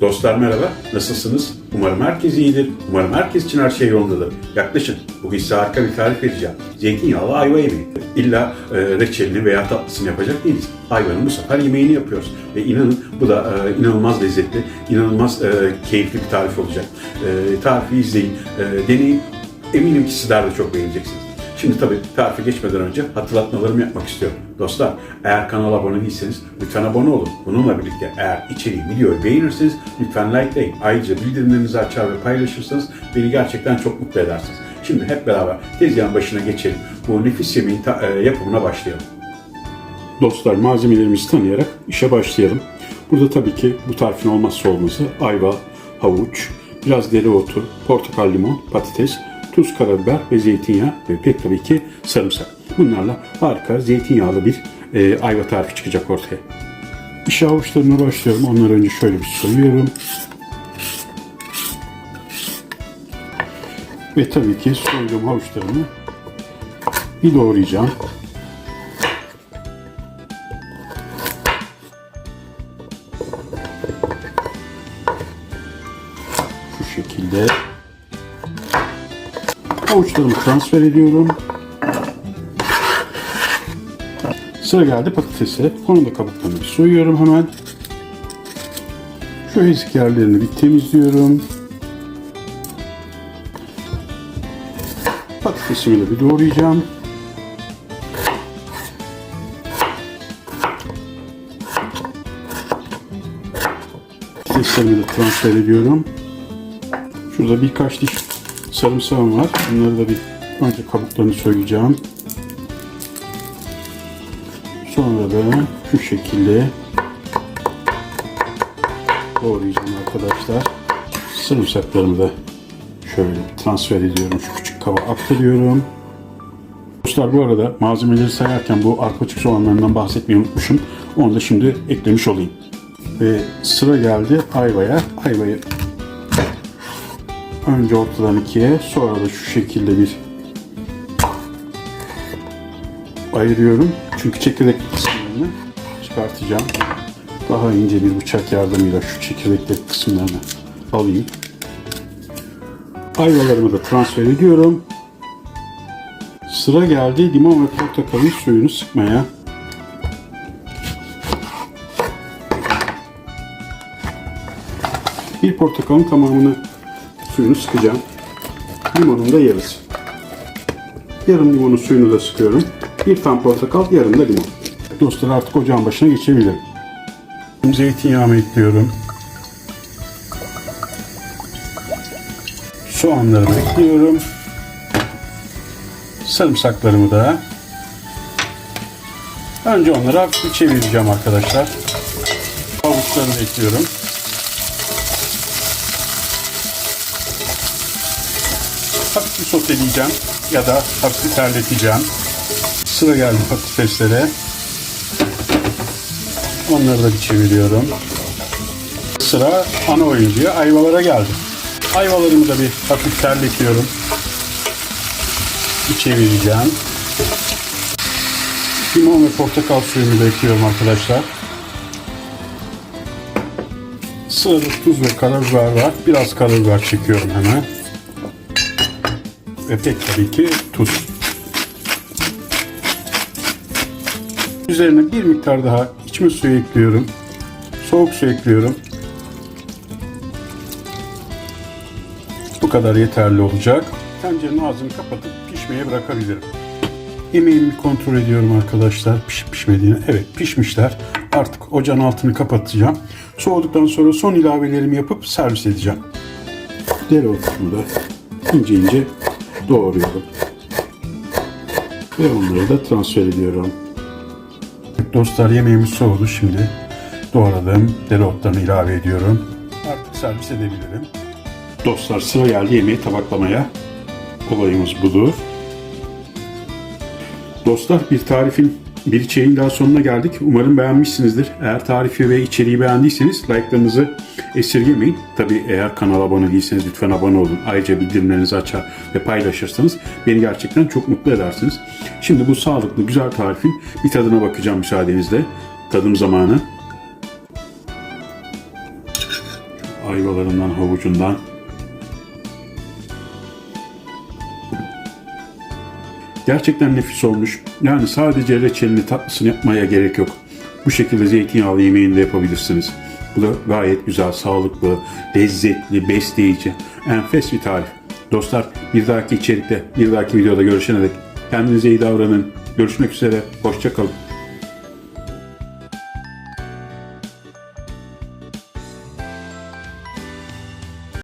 Dostlar merhaba, nasılsınız? Umarım herkes iyidir. Umarım herkes için her şey yolundadır. Yaklaşın, bugün size harika bir tarif vereceğim. Zeytinyağlı ayva yemeği. İlla e, reçelini veya tatlısını yapacak değiliz. Ayvanın bu sefer yemeğini yapıyoruz. Ve inanın bu da e, inanılmaz lezzetli, inanılmaz e, keyifli bir tarif olacak. E, tarifi izleyin, e, deneyin. Eminim ki sizler de çok beğeneceksiniz. Şimdi tabii tarife geçmeden önce hatırlatmalarımı yapmak istiyorum. Dostlar eğer kanala abone değilseniz lütfen abone olun. Bununla birlikte eğer içeriği, videoyu beğenirseniz lütfen likelayın. Ayrıca bildirimlerinizi açar ve paylaşırsanız beni gerçekten çok mutlu edersiniz. Şimdi hep beraber tezgahın başına geçelim. Bu nefis yemeğin e, yapımına başlayalım. Dostlar malzemelerimizi tanıyarak işe başlayalım. Burada tabii ki bu tarifin olmazsa olmazı ayva, havuç, biraz dereotu, portakal limon, patates, tuz, karabiber ve zeytinyağı ve pek tabii ki sarımsak. Bunlarla harika zeytinyağlı bir e, ayva tarifi çıkacak ortaya. İşe havuçlarına başlıyorum. Onları önce şöyle bir soyuyorum. Ve tabii ki soyduğum havuçlarımı bir doğrayacağım. Şu şekilde. Avuçlarımı transfer ediyorum. Sıra geldi patatese. Onun da kabuklarını soyuyorum hemen. Şu ezik yerlerini bir temizliyorum. Patatesimi de bir doğrayacağım. Patateslerimi de transfer ediyorum. Şurada birkaç diş sarımsağım var. Bunları da bir önce kabuklarını soyacağım. Sonra da şu şekilde doğrayacağım arkadaşlar. Sarımsaklarımı da şöyle transfer ediyorum. Şu küçük kaba aktarıyorum. Dostlar bu arada malzemeleri sayarken bu arpaçık soğanlarından bahsetmeyi unutmuşum. Onu da şimdi eklemiş olayım. Ve sıra geldi ayvaya. Ayvayı Önce ortadan ikiye, sonra da şu şekilde bir ayırıyorum. Çünkü çekirdek kısımlarını çıkartacağım. Daha ince bir bıçak yardımıyla şu çekirdek kısımlarını alayım. Ayvalarımı da transfer ediyorum. Sıra geldi limon ve portakalın suyunu sıkmaya. Bir portakalın tamamını suyunu sıkacağım. Limonun da yarısı. Yarım limonun suyunu da sıkıyorum. Bir tam portakal, yarım da limon. Dostlar artık ocağın başına geçebilirim. Zeytinyağımı ekliyorum. Soğanlarımı ekliyorum. Sarımsaklarımı da. Önce onları hafif çevireceğim arkadaşlar. Havuçlarını ekliyorum. Hafif bir soteleyeceğim ya da hafif bir terleteceğim. Sıra geldi patateslere. Onları da bir çeviriyorum. Sıra ana oyuncuya ayvalara geldi. Ayvalarımı da bir hafif terletiyorum. Bir çevireceğim. Limon ve portakal suyunu da ekliyorum arkadaşlar. Sırada tuz ve karabiber var. Biraz karabiber çekiyorum hemen ve pek tabii ki tuz. Üzerine bir miktar daha içme suyu ekliyorum. Soğuk su ekliyorum. Bu kadar yeterli olacak. Tencerenin ağzını kapatıp pişmeye bırakabilirim. Yemeğimi kontrol ediyorum arkadaşlar pişip pişmediğini. Evet pişmişler. Artık ocağın altını kapatacağım. Soğuduktan sonra son ilavelerimi yapıp servis edeceğim. Dereotumu da ince ince doğruyorum. Ve onları da transfer ediyorum. Dostlar yemeğimiz soğudu şimdi. Doğradığım dereotlarını ilave ediyorum. Artık servis edebilirim. Dostlar sıra geldi yemeği tabaklamaya. Olayımız budur. Dostlar bir tarifin bir içeriğin daha sonuna geldik. Umarım beğenmişsinizdir. Eğer tarifi ve içeriği beğendiyseniz like'larınızı esirgemeyin. Tabi eğer kanala abone değilseniz lütfen abone olun. Ayrıca bildirimlerinizi açar ve paylaşırsanız beni gerçekten çok mutlu edersiniz. Şimdi bu sağlıklı güzel tarifin bir tadına bakacağım müsaadenizle. Tadım zamanı. ayvalarından, havucundan. Gerçekten nefis olmuş. Yani sadece reçelini tatlısını yapmaya gerek yok. Bu şekilde zeytinyağlı yemeğini de yapabilirsiniz. Bu da gayet güzel, sağlıklı, lezzetli, besleyici, enfes bir tarif. Dostlar bir dahaki içerikte, bir dahaki videoda görüşene dek kendinize iyi davranın. Görüşmek üzere, hoşçakalın.